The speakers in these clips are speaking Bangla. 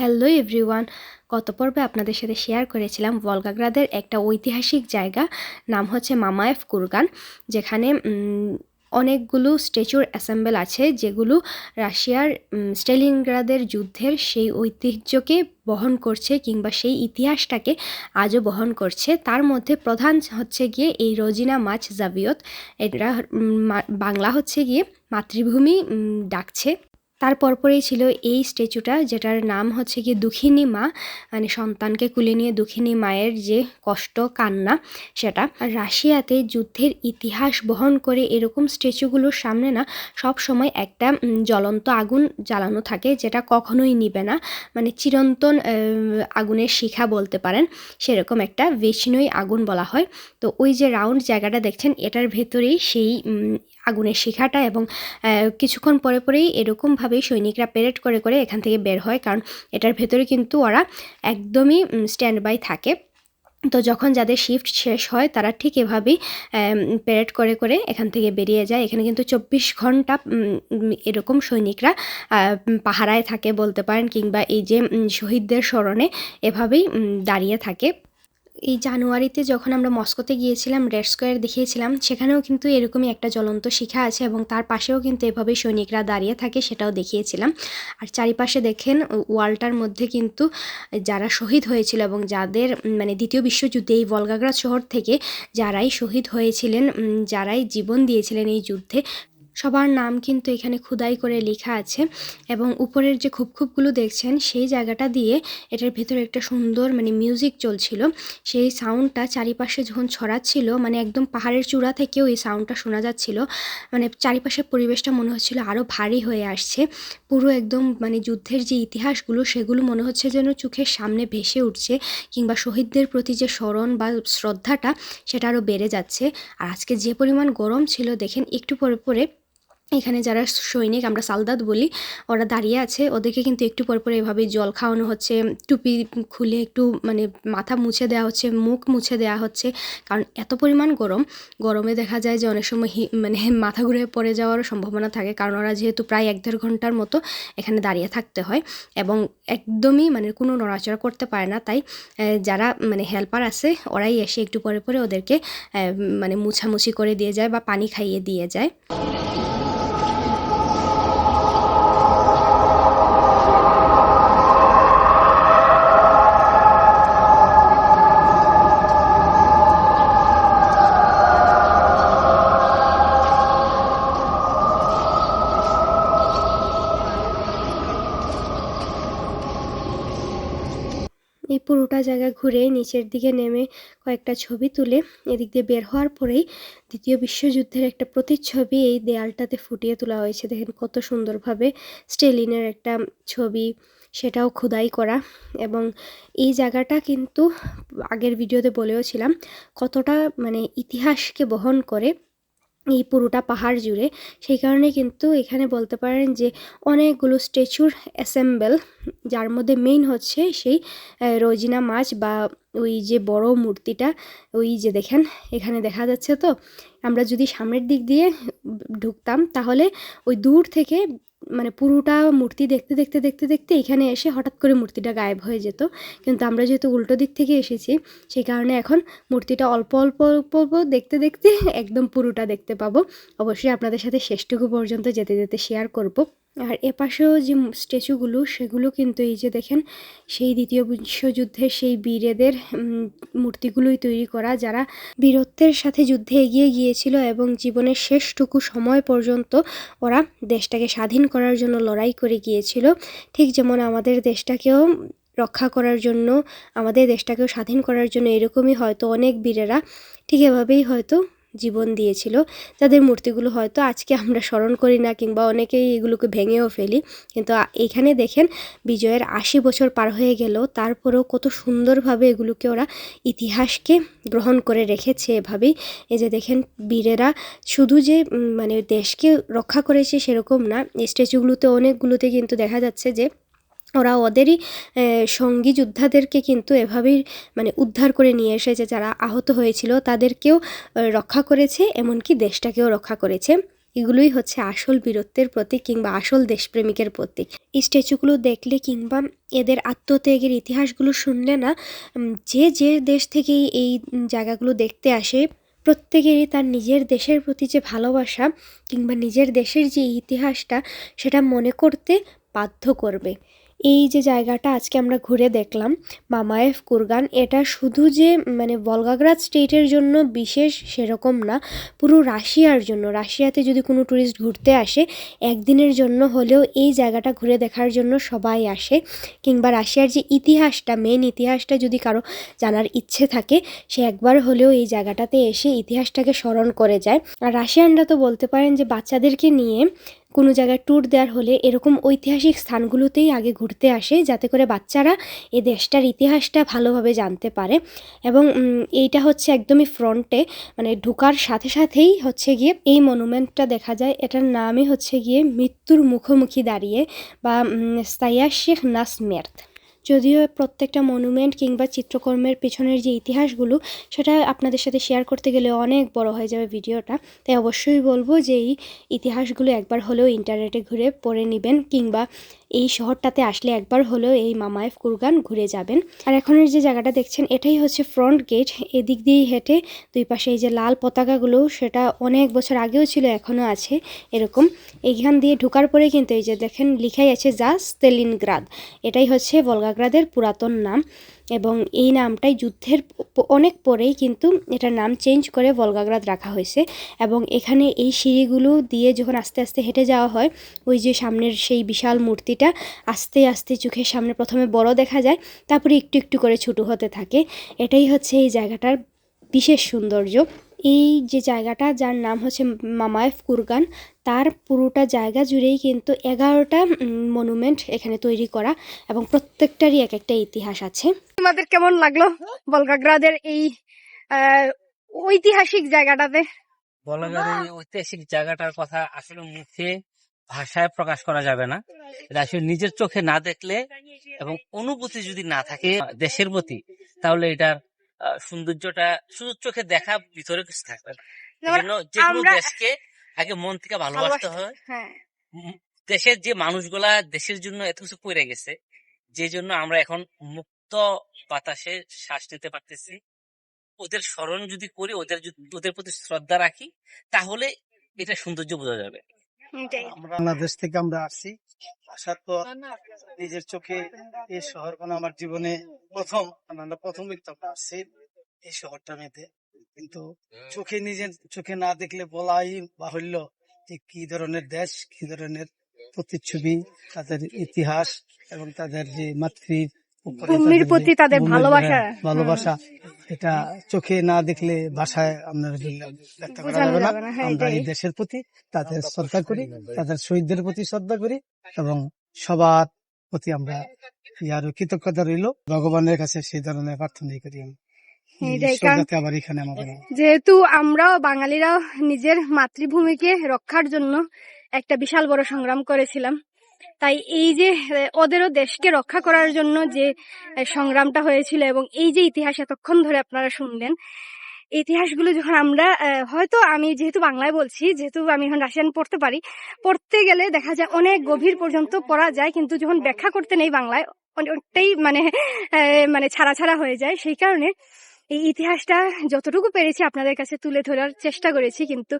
হ্যালো এভরিওয়ান, গত পর্বে আপনাদের সাথে শেয়ার করেছিলাম ভলগাগ্রাদের একটা ঐতিহাসিক জায়গা, নাম হচ্ছে মামায়েফ কুরগান, যেখানে অনেকগুলো স্ট্যাচুর অ্যাসেম্বল আছে, যেগুলো রাশিয়ার স্টেলিনগ্রাদের যুদ্ধের সেই ঐতিহ্যকে বহন করছে কিংবা সেই ইতিহাসটাকে আজও বহন করছে। তার মধ্যে প্রধান হচ্ছে গিয়ে এই রোজিনা মাছ জাবিয়ত এটা বাংলা হচ্ছে গিয়ে মাতৃভূমি ডাকছে। তার পরপরেই ছিল এই স্ট্যাচুটা, যেটার নাম হচ্ছে কি দুঃখিনী মা। মানে সন্তানকে কুলে নিয়ে দুঃখিনী মায়ের যে কষ্ট, কান্না, সেটা। রাশিয়াতে যুদ্ধের ইতিহাস বহন করে এরকম স্ট্যাচুগুলোর সামনে না সব সময় একটা জ্বলন্ত আগুন জ্বালানো থাকে, যেটা কখনোই নিবে না। মানে চিরন্তন আগুনের শিখা বলতে পারেন, সেরকম একটা বেশিনই আগুন বলা হয়। তো ওই যে রাউন্ড জায়গাটা দেখছেন, এটার ভেতরেই সেই আগুনের শিখাটা এবং কিছুক্ষণ পরে পরেই এরকমভাবেই সৈনিকরা প্যারেড করে করে এখান থেকে বের হয়। কারণ এটার ভেতরে কিন্তু ওরা একদমই স্ট্যান্ড বাই থাকে। তো যখন যাদের শিফট শেষ হয়, তারা ঠিক এভাবেই প্যারেড করে করে এখান থেকে বেরিয়ে যায়। এখানে কিন্তু চব্বিশ ঘণ্টা এরকম সৈনিকরা পাহারায় থাকে বলতে পারেন কিংবা এই যে শহীদদের স্মরণে এভাবেই দাঁড়িয়ে থাকে। এই জানুয়ারিতে যখন আমরা মস্কোতে গিয়েছিলাম, রেড স্কোয়ার দেখিয়েছিলাম, সেখানেও কিন্তু এরকমই একটা জ্বলন্ত শিখা আছে এবং তার পাশেও কিন্তু এভাবে সৈনিকরা দাঁড়িয়ে থাকে সেটাও দেখিয়েছিলাম। আর চারিপাশে দেখেন ওয়ালটার মধ্যে কিন্তু যারা শহীদ হয়েছিল এবং যাদের মানে দ্বিতীয় বিশ্বযুদ্ধে এই ভলগাগ্রাদ শহর থেকে যারাই শহীদ হয়েছিলেন যারাই জীবন দিয়েছিলেন এই যুদ্ধে সবার নাম কিন্তু এখানে খুদাই করে লেখা আছে এবং উপরের যে খুপখুপগুলো দেখছেন, সেই জায়গাটা দিয়ে এটার ভেতরে একটা সুন্দর মানে মিউজিক চলছিল। সেই সাউন্ডটা চারিপাশে যখন ছড়াচ্ছিল মানে একদম পাহাড়ের চূড়া থেকেও এই সাউন্ডটা শোনা যাচ্ছিল মানে চারিপাশের পরিবেশটা মনে হচ্ছিল আরও ভারী হয়ে আসছে। পুরো একদম মানে যুদ্ধের যে ইতিহাসগুলো, সেগুলো মনে হচ্ছে যেন চোখের সামনে ভেসে উঠছে কিংবা শহীদদের প্রতি যে স্মরণ বা শ্রদ্ধাটা, সেটা আরও বেড়ে যাচ্ছে। আর আজকে যে পরিমাণ গরম ছিল, দেখেন একটু পরে পরে এখানে যারা সৈনিক, আমরা সালদাত বলি, ওরা দাঁড়িয়ে আছে। ওদেরকে কিন্তু একটু পর পর এভাবে জল খাওয়ানো হচ্ছে, টুপি খুলে একটু মানে মাথা মুছে দেওয়া হচ্ছে, মুখ মুছে দেওয়া হচ্ছে। কারণ এত পরিমাণ গরম, গরমে দেখা যায় যে অনেক সময় মানে মাথা ঘুরে পড়ে যাওয়ারও সম্ভাবনা থাকে। কারণ ওরা যেহেতু প্রায় এক দেড় ঘণ্টার মতো এখানে দাঁড়িয়ে থাকতে হয় এবং একদমই মানে কোনো নড়াচড়া করতে পারে না। তাই যারা মানে হেল্পার আছে, ওরাই এসে একটু পরে পরে ওদেরকে মানে মুছামুছি করে দিয়ে যায় বা পানি খাইয়ে দিয়ে যায়। ঘুরে নিচের দিকে নেমে কয়েকটা ছবি তুলে এদিক দিয়ে বের হওয়ার পরেই দ্বিতীয় বিশ্বযুদ্ধের একটা প্রতিচ্ছবি এই দেয়ালটাতে ফুটিয়ে তোলা হয়েছে। দেখেন কত সুন্দরভাবে স্টেলিনের একটা ছবি, সেটাও খোদাই করা এবং এই জায়গাটা কিন্তু আগের ভিডিওতে বলেও ছিলাম কতটা মানে ইতিহাসকে বহন করে এই পুরোটা পাহাড় জুড়ে। সেই কারণে কিন্তু এখানে বলতে পারেন যে অনেকগুলো স্ট্যাচুর অ্যাসেম্বল যার মধ্যে মেইন হচ্ছে সেই রোজিনা মাছ বা ওই যে বড় মূর্তিটা, ওই যে দেখেন, এখানে দেখা যাচ্ছে তো, আমরা যদি সামনের দিক দিয়ে ঢুকতাম তাহলে ওই দূর থেকে মানে পুরোটা মূর্তি দেখতে দেখতে দেখতে দেখতে এখানে এসে হঠাৎ করে মূর্তিটা গায়েব হয়ে যেত। কিন্তু আমরা যেহেতু উল্টো দিক থেকে এসেছি, সেই কারণে এখন মূর্তিটা অল্প অল্প অল্প অল্প দেখতে দেখতে একদম পুরোটা দেখতে পাবো। অবশ্যই আপনাদের সাথে শেষটুকু পর্যন্ত যেতে যেতে শেয়ার করব। আর এপাশেও যে স্ট্যাচুগুলো, সেগুলো কিন্তু এই যে দেখেন, সেই দ্বিতীয় বিশ্বযুদ্ধের সেই বীরেদের মূর্তিগুলোই তৈরি করা, যারা বীরত্বের সাথে যুদ্ধে এগিয়ে গিয়েছিল এবং জীবনের শেষটুকু সময় পর্যন্ত ওরা দেশটাকে স্বাধীন করার জন্য লড়াই করে গিয়েছিল। ঠিক যেমন আমাদের দেশটাকেও রক্ষা করার জন্য, আমাদের দেশটাকেও স্বাধীন করার জন্য এরকমই হয়তো অনেক বীরেরা, ঠিক এভাবেই হয়তো জীবন দিয়েছিল। যাদের মূর্তিগুলো হয়তো আজকে আমরা স্মরণ করি না কিংবা অনেকেই এগুলোকে ভেঙেও ফেলি। কিন্তু এখানে দেখেন বিজয়ের আশি বছর পার হয়ে গেল। তারপরেও কত সুন্দরভাবে এগুলোকে ওরা ইতিহাসকে গ্রহণ করে রেখেছে এভাবেই। এই যে দেখেন বীরেরা শুধু যে মানে দেশকে রক্ষা করেছে সেরকম না। স্ট্যাচুগুলোতে, অনেকগুলোতে কিন্তু দেখা যাচ্ছে যে ওরা ওদেরই সঙ্গী যোদ্ধাদেরকে কিন্তু এভাবেই মানে উদ্ধার করে নিয়ে এসেছে, যারা আহত হয়েছিল তাদেরকেও রক্ষা করেছে, এমনকি দেশটাকেও রক্ষা করেছে। এগুলোই হচ্ছে আসল বীরত্বের প্রতীক কিংবা আসল দেশপ্রেমিকের প্রতীক। এই স্ট্যাচুগুলো দেখলে কিংবা এদের আত্মত্যাগের ইতিহাসগুলো শুনলে না যে যে দেশ থেকেই এই জায়গাগুলো দেখতে আসে, প্রত্যেকেরই তার নিজের দেশের প্রতি যে ভালোবাসা কিংবা নিজের দেশের যে ইতিহাসটা, সেটা মনে করতে বাধ্য করবে। এই যে জায়গাটা আজকে আমরা ঘুরে দেখলাম মামায়েফ কুরগান, এটা শুধু যে মানে ভলগাগ্রাদ স্টেটের জন্য বিশেষ সেরকম না, পুরো রাশিয়ার জন্য। রাশিয়াতে যদি কোনো ট্যুরিস্ট ঘুরতে আসে, একদিনের জন্য হলেও এই জায়গাটা ঘুরে দেখার জন্য সবাই আসে। কিংবা রাশিয়ার যে ইতিহাসটা মেন ইতিহাসটা যদি কারও জানার ইচ্ছে থাকে, সে একবার হলেও এই জায়গাটাতে এসে ইতিহাসটাকে স্মরণ করে যায়। আর রাশিয়ানরা তো বলতে পারেন যে বাচ্চাদেরকে নিয়ে কোনো জায়গায় ট্যুর দেওয়ার হলে এরকম ঐতিহাসিক স্থানগুলোতেই আগে ঘুরতে আসে, যাতে করে বাচ্চারা এ দেশটার ইতিহাসটা ভালোভাবে জানতে পারে। এবং এইটা হচ্ছে একদমই ফ্রন্টে মানে ঢুকার সাথে সাথেই হচ্ছে গিয়ে এই মনুমেন্টটা দেখা যায়। এটার নামই হচ্ছে গিয়ে মৃত্যুর মুখোমুখি দাঁড়িয়ে বা সাইয়া শেখ নাসমের্ত যদিও প্রত্যেকটা মনুমেন্ট কিংবা চিত্রকর্মের পেছনের যে ইতিহাসগুলো, সেটা আপনাদের সাথে শেয়ার করতে গেলে অনেক বড় হয়ে যাবে ভিডিওটা। তাই অবশ্যই বলব যে এই ইতিহাসগুলো একবার হলেও ইন্টারনেটে ঘুরে পড়ে নেবেন কিংবা এই শহরটাতে আসলে একবার হলেও এই মামায়েফ কুরগান ঘুরে যাবেন। আর এখনের যে জায়গাটা দেখছেন, এটাই হচ্ছে ফ্রন্ট গেট এদিক দিয়েই হেঁটে দুই পাশে এই যে লাল পতাকাগুলো, সেটা অনেক বছর আগেও ছিল, এখনও আছে এরকম। এইখান দিয়ে ঢুকার পরে কিন্তু এই যে দেখেন, লিখাই আছে যা স্তেলিনগ্রাদ এটাই হচ্ছে বলগাগ্রাদের পুরাতন নাম। এবং এই নামটাই যুদ্ধের অনেক পরেই কিন্তু এটার নাম চেঞ্জ করে ভলগাগ্রাদ রাখা হয়েছে এবং এখানে এই সিঁড়িগুলো দিয়ে যখন আস্তে আস্তে হেঁটে যাওয়া হয়, ওই যে সামনের সেই বিশাল মূর্তিটা আস্তে আস্তে চোখের সামনে প্রথমে বড় দেখা যায়, তারপরে একটু একটু করে ছোটো হতে থাকে। এটাই হচ্ছে এই জায়গাটার বিশেষ সৌন্দর্য। এই যে জায়গাটা যার নাম হচ্ছে মামায়েফ কুরগান তার পুরোটা জায়গা জুড়েই কিন্তু এগারোটা মনুমেন্ট এখানে তৈরি করা এবং প্রত্যেকটারই এক একটা ইতিহাস আছে। তোমাদের কেমন লাগল বলগাগ্রাদের এই আহ, ঐতিহাসিক জায়গাটাতে? বলাগার ঐতিহাসিক জায়গাটার কথা আসলে মুখে ভাষায় প্রকাশ করা যাবে না। এটা আসলে নিজের চোখে না দেখলে এবং অনুভূতি যদি না থাকে দেশের প্রতি তাহলে এটার সৌন্দর্যটা শুধু চোখে দেখা ভিতরে কিছু থাকবে না। যেমন যে কোনো দেশকে আগে মন থেকে ভালোবাসতে হয়। হ্যাঁ। দেশের যে মানুষগুলা দেশের জন্য এত কিছু করে গেছে যে জন্য আমরা এখন মুক্ত বাতাসে শ্বাস নিতে পারতেছি। ওদের স্মরণ যদি করি ওদের ওদের প্রতি শ্রদ্ধা রাখি তাহলে এটা সৌন্দর্য বোঝা যাবে। বাংলাদেশ থেকে আমরা আসছি। আসার পর নিজের চোখে এই শহর মানে আমার জীবনে প্রথম, আমরা প্রথম আমরা আসছি এই শহরটার মধ্যে কিন্তু চোখে নিজের চোখে না দেখলে বলাই বাহুল্য যে কি ধরনের দেশ, কি ধরনের প্রতিচ্ছবি, তাদের ইতিহাস এবং তাদের যে মাতৃ ভূমির প্রতি তাদের ভালোবাসা। হ্যাঁ, ভালোবাসা। এটা চোখে না দেখলে ভাষায় আপনার যাবে না না, হ্যাঁ, আমরা এই দেশের প্রতি তাদের শ্রদ্ধা করি তাদের শহীদদের প্রতি শ্রদ্ধা করি এবং সবার প্রতি আমরা আরও কৃতজ্ঞতা রইল। ভগবানের কাছে সেই ধরনের প্রার্থনাই করি আমি। আমাদের যেহেতু আমরাও বাঙালিরাও নিজের মাতৃভূমিকে রক্ষার জন্য একটা বিশাল বড় সংগ্রাম করেছিলাম। তাই এই যে ওদেরও দেশকে রক্ষা করার জন্য যে সংগ্রামটা হয়েছিল এবং এই যে ইতিহাস এতক্ষণ ধরে আপনারা শুনলেন, ইতিহাসগুলো যখন আমরা হয়তো আমি যেহেতু বাংলায় বলছি, যেহেতু আমি এখন রাশিয়ান পড়তে পারি, পড়তে গেলে দেখা যায় অনেক গভীর পর্যন্ত পড়া যায়, কিন্তু যখন ব্যাখ্যা করতে নেই বাংলায় অনেকটাই মানে মানে ছাড়া ছাড়া হয়ে যায়, সেই কারণে এই ইতিহাসটা যতটুকু পেরেছি আপনাদের কাছে তুলে ধরার চেষ্টা করেছি, কিন্তু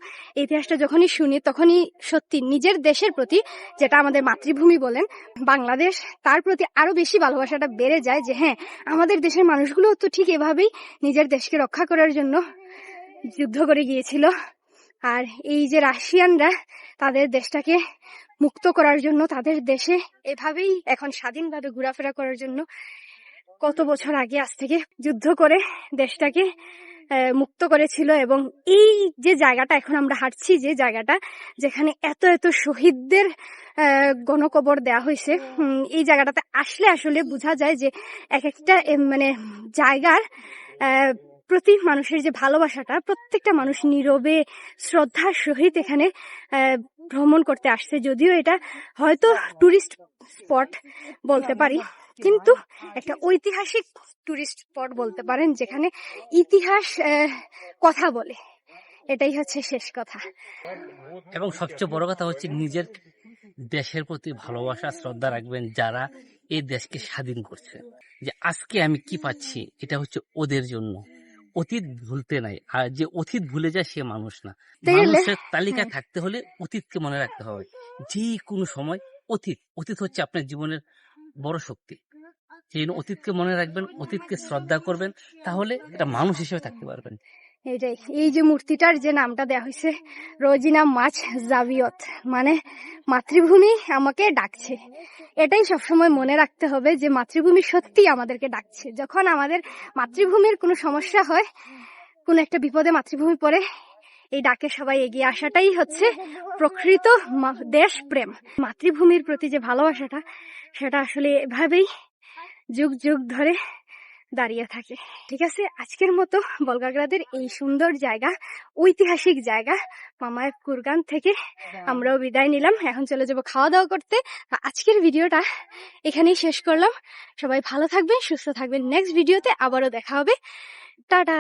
ইতিহাসটা যখনই শুনি, তখনই সত্যি নিজের দেশের প্রতি যেটা আমাদের মাতৃভূমি বলেন, বাংলাদেশ, তার প্রতি আরও বেশি ভালোবাসাটা বেড়ে যায় যে হ্যাঁ আমাদের দেশের মানুষগুলো তো ঠিক এভাবেই নিজের দেশকে রক্ষা করার জন্য যুদ্ধ করে গিয়েছিল। আর এই যে রাশিয়ানরা তাদের দেশটাকে মুক্ত করার জন্য, তাদের দেশে এভাবেই এখন স্বাধীনভাবে ঘোরাফেরা করার জন্য কত বছর আগে আজ থেকে যুদ্ধ করে দেশটাকে মুক্ত করেছিল এবং এই যে জায়গাটা এখন আমরা হাঁটছি, যে জায়গাটা যেখানে এত এত শহীদদের গণকবর দেয়া হয়েছে এই জায়গাটাতে আসলে আসলে বোঝা যায় যে এক একটা মানে জায়গার প্রতি মানুষের যে ভালোবাসাটা, প্রত্যেকটা মানুষ নীরবে, শ্রদ্ধার সহিত এখানে ভ্রমণ করতে আসছে। যদিও এটা হয়তো টুরিস্ট স্পট বলতে পারি। কিন্তু একটা ঐতিহাসিক টুরিস্ট স্পট বলতে পারেন যেখানে ইতিহাস কথা বলে। এটাই হচ্ছে শেষ কথা। এবং সবচেয়ে বড় কথা হচ্ছে নিজের দেশের প্রতি ভালোবাসা শ্রদ্ধা রাখবেন যারা এই দেশকে স্বাধীন করছে। যে আজকে আমি কি পাচ্ছি এটা হচ্ছে ওদের জন্য। অতীত ভুলতে নাই। আর যে অতীত ভুলে যায় সে মানুষ না। মানুষের তালিকায় হ্যাঁ। থাকতে হলে অতীতকে মনে রাখতে হবে। যে কোনো সময় অতীত। অতীত হচ্ছে আপনার জীবনের বড় শক্তি। অতীতকে মনে রাখবেন, অতীতকে শ্রদ্ধা করবেন, তাহলে একটা মানুষ হিসেবে থাকতে পারবেন। এটাই এই যে মূর্তিটার যে নামটা দেওয়া হয়েছে, রোজিনা মাছ জাবিয়ত মানে মাতৃভূমি আমাকে ডাকছে। এটাই সবসময় মনে রাখতে হবে যে মাতৃভূমি সত্যি আমাদেরকে ডাকছে। যখন আমাদের মাতৃভূমির কোনো সমস্যা হয়, কোনো একটা বিপদে মাতৃভূমি পড়ে, এই ডাকে সবাই এগিয়ে আসাটাই হচ্ছে প্রকৃত মা- দেশপ্রেম মাতৃভূমির প্রতি যে ভালোবাসাটা, সেটা আসলে এভাবেই যুগ যুগ ধরে দাঁড়িয়ে থাকে। ঠিক আছে? আজকের মতো বলগাগ্রাদের এই সুন্দর জায়গা, ঐতিহাসিক জায়গা মামায় কুরগান থেকে আমরাও বিদায় নিলাম। এখন চলে যাব খাওয়া দাওয়া করতে আজকের ভিডিওটা এখানেই শেষ করলাম। সবাই ভালো থাকবেন, সুস্থ থাকবেন। নেক্সট ভিডিওতে আবারও দেখা হবে। টাটা!